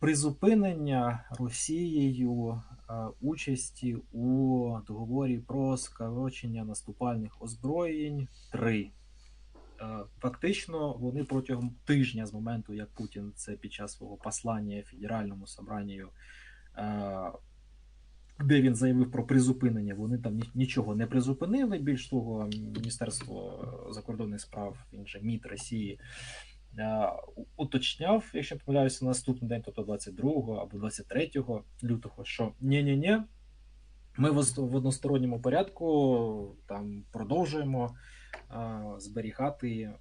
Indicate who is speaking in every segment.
Speaker 1: призупинення Росією е, участі у договорі про скорочення наступальних озброєнь 3. Е, Фактично, вони протягом тижня з моменту, як Путін це під час свого послання Федеральному собранню, е, де він заявив про призупинення, вони там нічого не призупинили. Більш того, Міністерство закордонних справ, він же МІД Росії, уточняв, якщо не помиляюся, на наступний день, тобто 22 або 23 лютого, що ні-ні-ні, ми в односторонньому порядку там продовжуємо е, зберігати, е,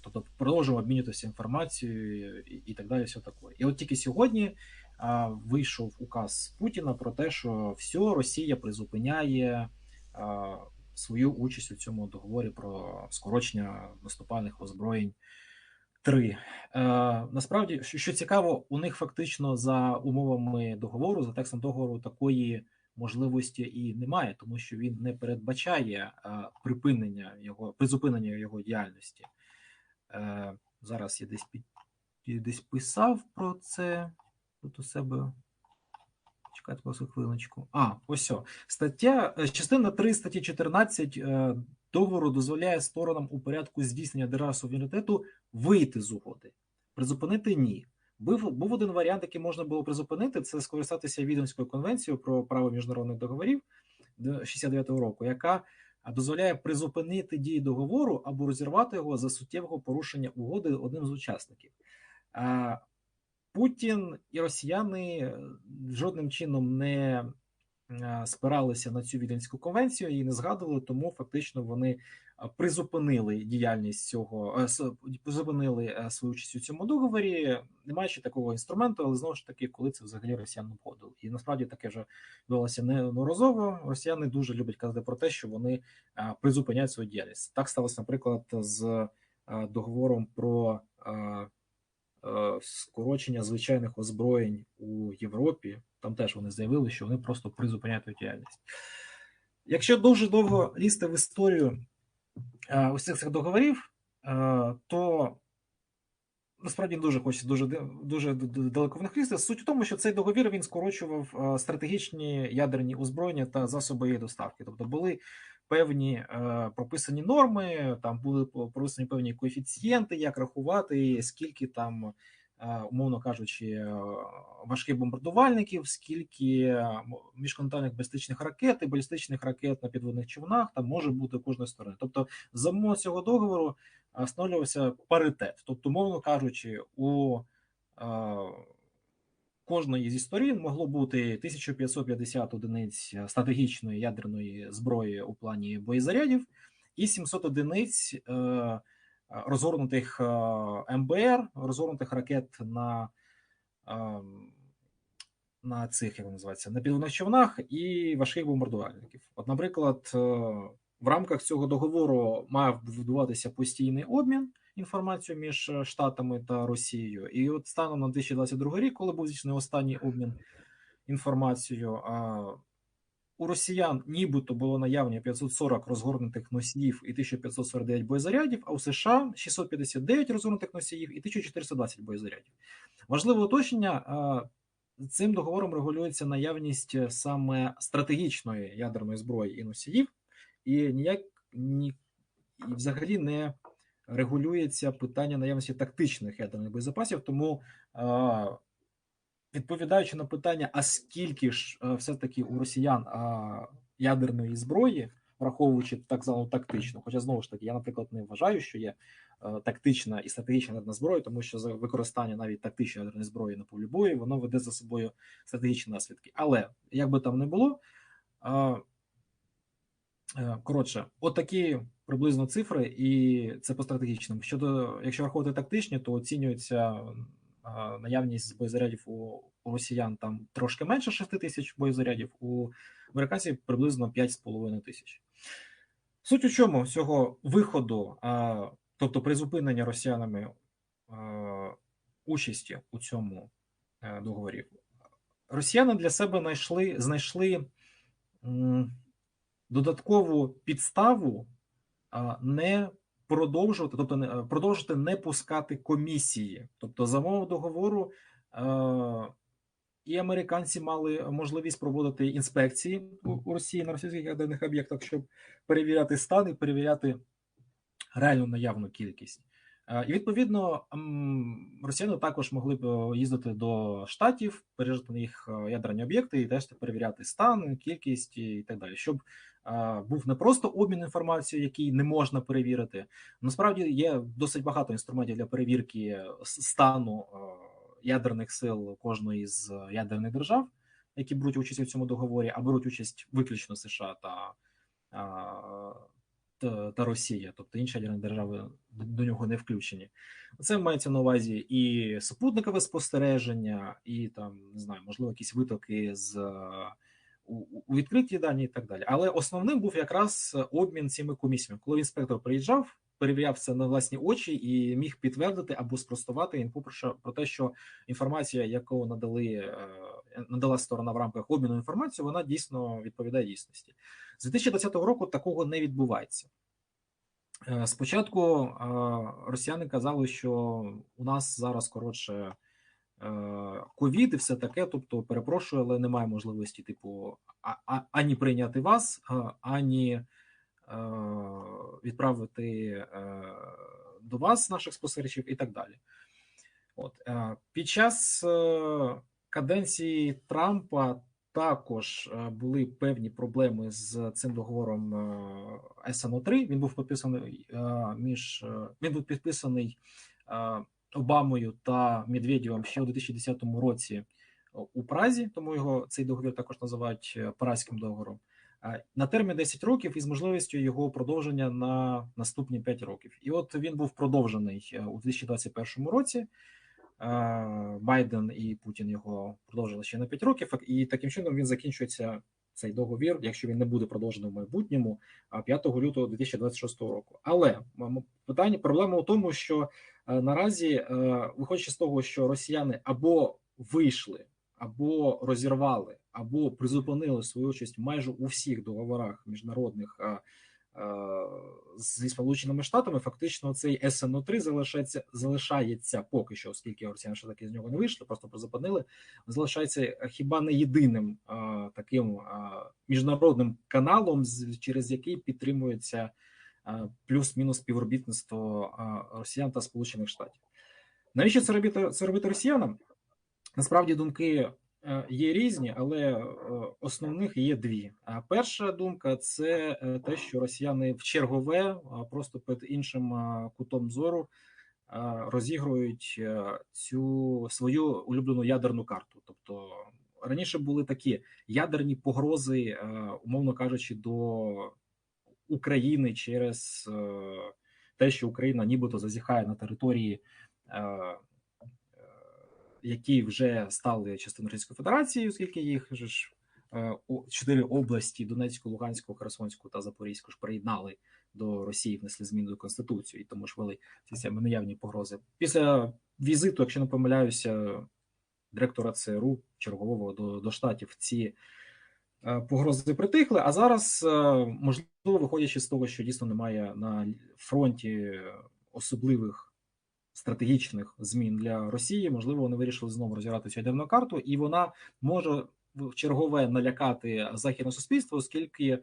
Speaker 1: тобто продовжуємо обмінюватися інформацією і, і так далі. Все таке. І от тільки сьогодні е, вийшов указ Путіна про те, що все, Росія призупиняє е, свою участь у цьому договорі про скорочення наступальних озброєнь. Три е, насправді, що, цікаво, у них фактично за умовами договору, за текстом договору, такої можливості і немає, тому що він не передбачає е, припинення його призупинення його діяльності. Е, зараз я десь під десь писав про це тут у себе. Чекайте просто хвилиночку. А, ось о. Стаття, е, частина 3 статті 14 е, договору дозволяє сторонам у порядку здійснення державного суверенітету вийти з угоди. Призупинити ні. Був, був один варіант, який можна було призупинити, це скористатися Віденською конвенцією про право міжнародних договорів 69-го року, яка дозволяє призупинити дії договору або розірвати його за суттєвого порушення угоди одним з учасників. Путін і росіяни е, жодним чином не спиралися на цю віденську конвенцію і не згадували, тому фактично вони е, призупинили діяльність цього, е, призупинили е, свою участь у цьому договорі, не маючи такого інструменту, але знову ж таки, коли це взагалі росіян обходило. І насправді таке вже відбувалося неодноразово. Росіяни дуже люблять казати про те, що вони е, призупиняють свою діяльність. Так сталося, наприклад, з е, договором про. е, е, Скорочення звичайних озброєнь у Європі, там теж вони заявили, що вони просто призупиняють діяльність. Якщо дуже довго лізти в історію е, ось цих договорів, е, то насправді дуже хочеться дуже дуже далеко в них лізти. Суть в тому, що цей договір він скорочував е, стратегічні ядерні озброєння та засоби її доставки. Тобто були певні е, прописані норми, там були прописані певні коефіцієнти, як рахувати, скільки там, е, умовно кажучи, е, важких бомбардувальників, скільки е, м- міжконтинентальних балістичних ракет і балістичних ракет на підводних човнах там може бути кожної сторони. Тобто, за умови цього договору встановлювався паритет. Тобто, мовно кажучи, у кожної зі сторін могло бути 1550 одиниць стратегічної ядерної зброї у плані боєзарядів і 700 одиниць е, розгорнутих е, МБР, розгорнутих ракет на, е, на цих, як вони називаються, на підводних човнах і важких бомбардувальників. От, наприклад, е, в рамках цього договору мав відбуватися постійний обмін інформацією між Штатами та Росією. І от станом на 2022 рік, коли був здійснений останній обмін інформацією, у росіян нібито було наявні 540 розгорнутих носіїв і 1549 боєзарядів, а у США 659 розгорнутих носіїв і 1420 боєзарядів. Важливе уточнення. Цим договором регулюється наявність е, саме стратегічної ядерної зброї і носіїв, і ніяк ні і взагалі не регулюється питання наявності тактичних ядерних боєзапасів. Тому, відповідаючи на питання, а скільки ж е, все-таки у росіян ядерної зброї, враховуючи так звану тактичну, хоча знову ж таки, я, наприклад, не вважаю, що є е, тактична і стратегічна ядерна зброя, тому що за використання навіть тактичної ядерної зброї на полі бою, воно веде за собою стратегічні наслідки. Але як би там не було, е, Коротше, отакі приблизно цифри, і це по стратегічним. Щодо, якщо рахувати тактичні, то оцінюється наявність боєзарядів у, росіян там трошки менше 6 тисяч боєзарядів, у американців приблизно 5,5 тисяч. Суть у чому цього виходу, тобто призупинення росіянами участі у цьому е, договорі, росіяни для себе знайшли, знайшли додаткову підставу не продовжувати, тобто не продовжити не пускати комісії. Тобто, за мовою договору Е, і американці мали можливість проводити інспекції у Росії на російських ядерних об'єктах, щоб перевіряти стан і перевіряти реальну наявну кількість. Е, І відповідно росіяни також могли б е, їздити до штатів, перевіряти на їх е, ядерні об'єкти і теж перевіряти стан, кількість і так далі, щоб був не просто обмін інформацією, який не можна перевірити. Насправді є досить багато інструментів для перевірки стану ядерних сил кожної з ядерних держав, які беруть участь у цьому договорі, а беруть участь виключно США та. Та, Росія, тобто інші ядерні держави до, нього не включені. Це мається на увазі і супутникове спостереження, і там не знаю, можливо, якісь витоки з е, у відкриті дані і так далі. Але основним був якраз обмін цими комісіями. Коли інспектор приїжджав, перевіряв це на власні очі і міг підтвердити або спростувати інфу про те, що інформація, яку надали е, надала сторона в рамках обміну інформацією, вона дійсно відповідає дійсності. З 2020 року такого не відбувається. Е, Спочатку е, росіяни казали, що у нас зараз коротше ковід і все таке. Тобто, перепрошую, але немає можливості, типу, ані прийняти вас, ані відправити е, до вас наших спостерігачів і так далі. От е, під час е, каденції Трампа також е, були певні проблеми з цим договором е, СНО 3 Він був підписаний е, між е, він був підписаний е, Обамою та Медведєвим ще у 2010 році у Празі, тому його цей договір також називають е, Празьким договором. На термін 10 років із можливістю його продовження на наступні 5 років. І от він був продовжений е, у 2021 році. Байден і Путін його продовжили ще на 5 років, і таким чином він закінчується цей договір, якщо він не буде продовжений в майбутньому, а 5 лютого 2026 року. Але питання проблема у тому, що е, наразі, е, виходячи з того, що росіяни або вийшли, або розірвали, або призупинили свою участь майже у всіх договорах міжнародних. Зі сполученими штатами фактично цей СНО 3 залишається залишається поки що, оскільки росіяни ще таки з нього не вийшли, просто призупинили. Залишається хіба не єдиним е, таким е, міжнародним каналом, через який підтримується плюс-мінус співробітництво е, Росіян та Сполучених Штатів. Навіщо це робити це робити росіянам? Насправді думки є різні, але е, основних є дві. Перша думка це е, те, що росіяни в чергове е, просто під іншим е, кутом зору е, розігрують е, цю свою улюблену ядерну карту. Тобто раніше були такі ядерні погрози, е, умовно кажучи, до України через е, те, що Україна нібито зазіхає на території. Які вже стали частиною Російської Федерації, оскільки їх ж е, чотири області Донецьку, Луганську, Херсонську та Запорізьку ж приєднали до Росії, внесли зміни до Конституції, тому ж вели самі наявні погрози. Після візиту, якщо не помиляюся, директора ЦРУ чергового до, до штатів ці е, погрози притихли. А зараз, е, можливо, виходячи з того, що дійсно немає на фронті особливих стратегічних змін для Росії, можливо, вони вирішили знову розіграти цю ядерну карту, і вона може в чергове налякати західне суспільство, оскільки, е,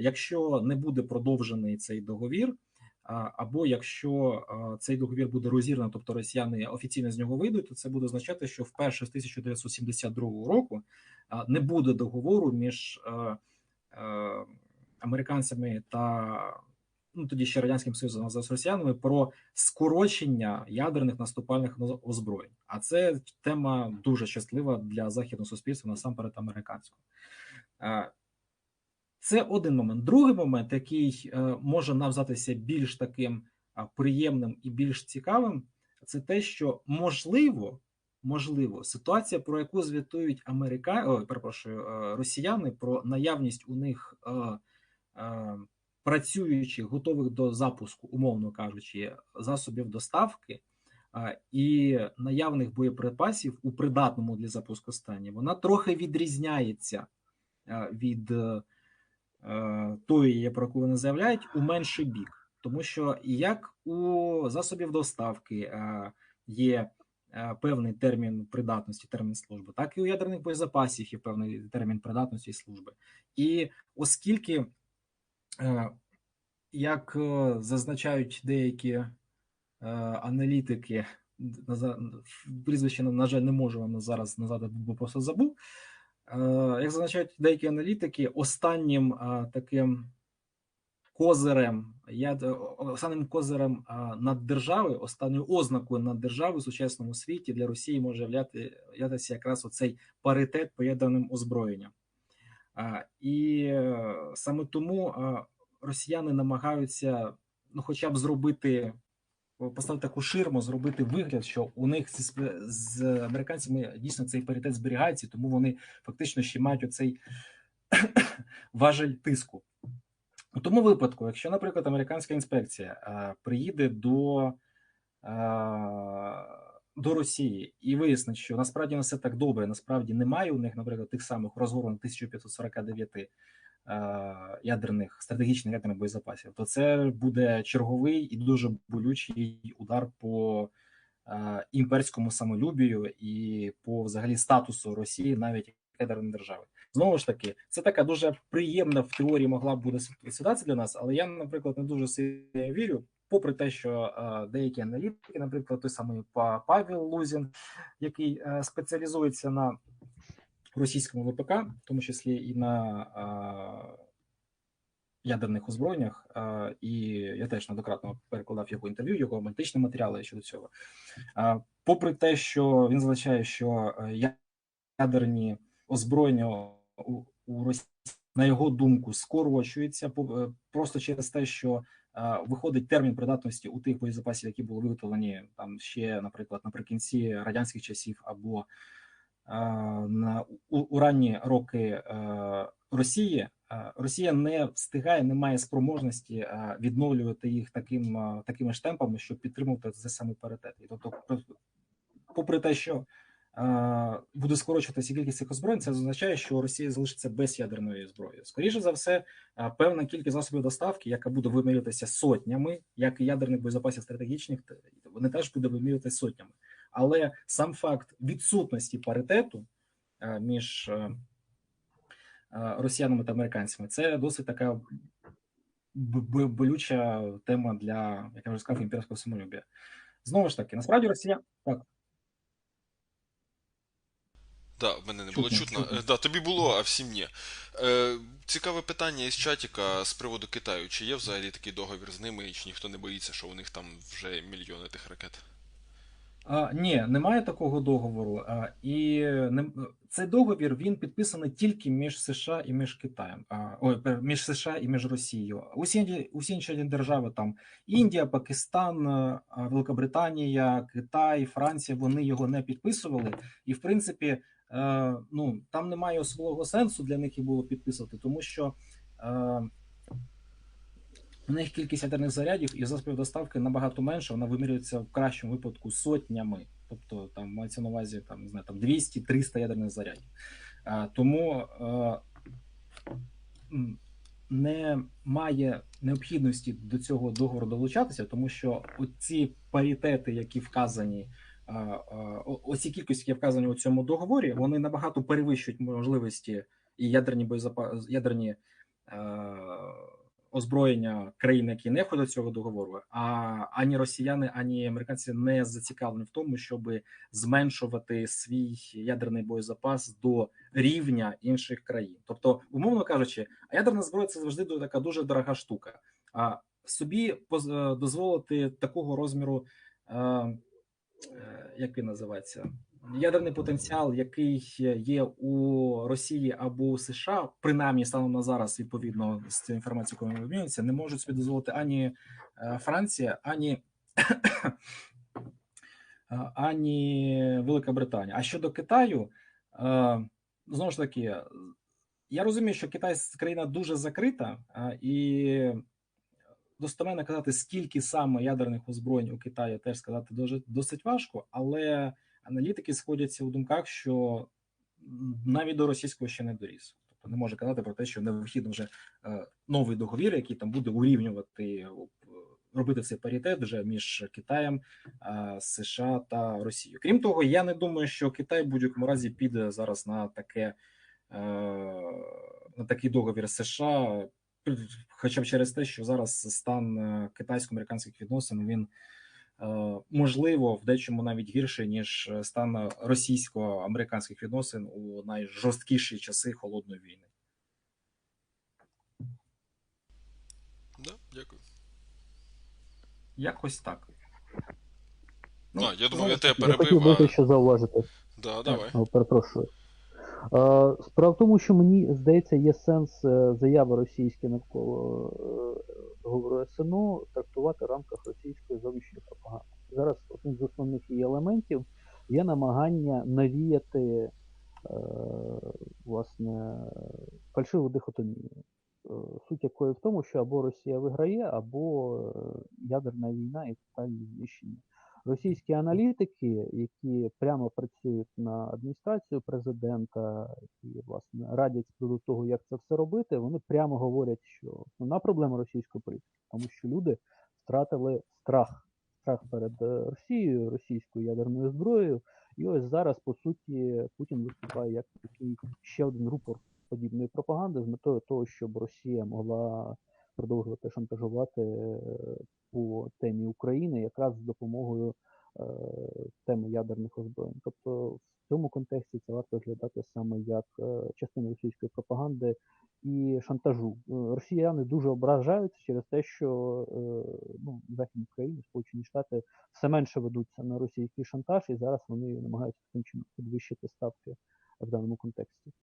Speaker 1: якщо не буде продовжений цей договір, або якщо е, цей договір буде розірваний, тобто росіяни офіційно з нього вийдуть, то це буде означати, що вперше з 1972 року не буде договору між е, американцями та ну тоді ще радянським союзом а з росіянами про скорочення ядерних наступальних озброєнь. А це тема дуже щаслива для західного суспільства, насамперед американського. Е, Це один момент. Другий момент, який е, може нам здатися більш таким приємним і більш цікавим, це те, що можливо, можливо, ситуація, про яку звітують Америка... Ой, перепрошую, е, росіяни, про наявність у них працюючих, готових до запуску, умовно кажучи, засобів доставки і наявних боєприпасів у придатному для запуску стані, вона трохи відрізняється від е, е, тої, про яку вони заявляють, у менший бік. Тому що як у засобів доставки е, є певний термін придатності, термін служби, так і у ядерних боєзапасів є певний термін придатності і служби. І оскільки, як е, зазначають деякі е, аналітики, прізвище, на жаль, не можу вам зараз назад, бо просто забув. Е, Як зазначають деякі аналітики, останнім е, таким козирем, останнім козирем над державою, останньою ознакою над державою в сучасному світі для Росії може являти являтися якраз оцей паритет по ядерним озброєнням. І е, саме тому росіяни намагаються, ну, хоча б зробити. Поставити таку ширму, зробити вигляд, що у них з, з американцями дійсно цей паритет зберігається, тому вони фактично ще мають оцей важель тиску. У тому випадку, якщо, наприклад, американська інспекція а, приїде до, а, до Росії і вияснить, що насправді не все так добре, насправді немає у них, наприклад, тих самих розгорнених 1549 а, ядерних стратегічних ядерних боєзапасів, то це буде черговий і дуже болючий удар по а, імперському самолюбію і по взагалі статусу Росії навіть ядерної держави. Знову ж таки, це така дуже приємна в теорії могла б бути ситуація для нас, але я, наприклад, не дуже сильно вірю, попри те, що е, деякі аналітики, наприклад, той самий Па- Павел Лузін, який е, спеціалізується на російському ВПК, в тому числі і на е, ядерних озброєннях, і я теж неоднократно перекладав його інтерв'ю, його аналітичні матеріали щодо цього. Попри те, що він зазначає, що ядерні озброєння у, Росії, на його думку, е, просто через те, що виходить термін придатності у тих боєзапасів, які були виготовлені там ще, наприклад, наприкінці радянських часів або на у, у ранні роки е, Росії. Е, Росія не встигає, не має спроможності е, відновлювати їх таким такими ж темпами, щоб підтримувати цей самий паритет. І тобто, попри те, що буде скорочуватися кількість цих озброєнь, це означає, що Росія залишиться без ядерної зброї. Скоріше за все, певна кількість засобів доставки, яка буде вимірюватися сотнями, як і ядерних боєзапасів стратегічних, вони теж буде вимірюватися сотнями. Але сам факт відсутності паритету між росіянами та американцями це досить така болюча тема для, як я вже сказав, імперського самолюбія. Знову ж таки, насправді Росія так.
Speaker 2: Да, в мене не було
Speaker 1: Чутно.
Speaker 2: Е, Да, тобі було, а всім ні. Е, цікаве питання із чатіка з приводу Китаю. Чи є взагалі такий договір з ними, і чи ніхто не боїться, що у них там вже мільйони тих ракет?
Speaker 1: А, ні, немає такого договору. А, і не, цей договір він підписаний тільки між США і між Китаєм. А, ой, між США і між Росією. Усі, усі інші держави, там Індія, Пакистан, а, Великобританія, Китай, Франція, вони його не підписували. І в принципі, е, ну там немає особливого сенсу для них і було підписувати, тому що. Е, у них кількість ядерних зарядів і засобів доставки набагато менша, вона вимірюється в кращому випадку сотнями. Тобто там мається на увазі там, не знаю, там 200-300 ядерних зарядів. А, тому е, немає необхідності до цього договору долучатися, тому що оці паритети, які вказані, оці кількості, які вказані у цьому договорі, вони набагато перевищують можливості і ядерні боєзапа... ядерні е, озброєння країн, які не входять до цього договору, а ані росіяни, ані американці не зацікавлені в тому, щоб зменшувати свій ядерний боєзапас до рівня інших країн. Тобто, умовно кажучи, ядерна зброя це завжди така дуже дорога штука. А собі е, дозволити такого розміру, е, як він називається, ядерний потенціал, який є у Росії або у США, принаймні станом на зараз, відповідно з цією інформацією, якою ми обмінюємося, не можуть собі дозволити ані е, Франція, ані е, ані Велика Британія. А щодо Китаю, е, знову ж таки, я розумію, що Китай країна дуже закрита, е, і достеменно казати, скільки саме ядерних озброєнь у Китаї, теж сказати дуже досить важко, але аналітики сходяться у думках, що навіть до російського ще не доріс. Тобто не може казати про те, що необхідно вже е, новий договір, який там буде урівнювати робити цей паритет вже між Китаєм, е, США та Росією. Крім того, я не думаю, що Китай будь-якому разі піде зараз на таке е, на такий договір США, хоча б через те, що зараз стан е, китайсько-американських відносин він е, можливо в дечому навіть гірше ніж стан російсько-американських відносин у найжорсткіші часи холодної війни.
Speaker 2: Да, дякую.
Speaker 1: Якось так.
Speaker 2: А, я думав, я тебе
Speaker 3: Я хотів би
Speaker 2: А...
Speaker 3: те, що зауважити.
Speaker 2: Да, давай.
Speaker 3: О, Перепрошую. Е, Справа в тому, що мені здається, є сенс е, заяви російської навколо е, договору СНО трактувати в рамках російської зовнішньої пропаганди. Зараз одним з основних її елементів є намагання навіяти е, власне фальшиву дихотомію. Е, Суть якої в тому, що або Росія виграє, або е, ядерна війна і тотальне знищення. Російські аналітики, які прямо працюють на адміністрацію президента і власне радять до того, як це все робити, вони прямо говорять, що основна проблема російської політики, тому що люди втратили страх, страх перед е, Росією, російською ядерною зброєю. І ось зараз, по суті, Путін виступає як такий ще один рупор подібної пропаганди з метою того, щоб Росія могла продовжувати шантажувати е, по темі України якраз з допомогою е, теми ядерних озброєнь. Тобто в цьому контексті це варто розглядати саме як е, частину російської пропаганди і шантажу. Росіяни дуже ображаються через те, що ну, західні країни, Сполучені Штати все менше ведуться на російський шантаж, і зараз вони намагаються таким чином підвищити ставки в даному контексті.